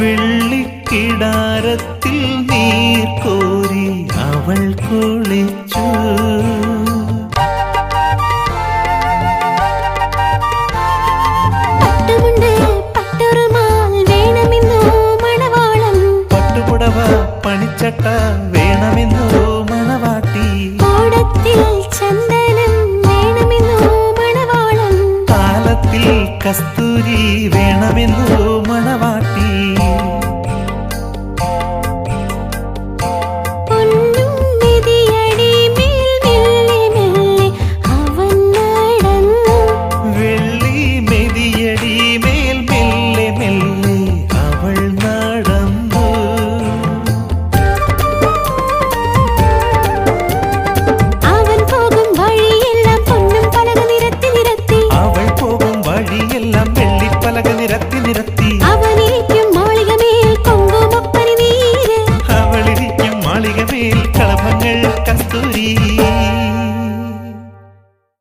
വെള്ളിക്കിടാരത്തിൽ നീ കോരി അവൾ കുളിച്ചു. പട്ടുപുടവ വേണമെന്നോ ഓടത്തിൽ ചന്ദനം വേണമെന്നോ കാലത്തിൽ കസ്തൂരി വേണമെന്നോ casturí.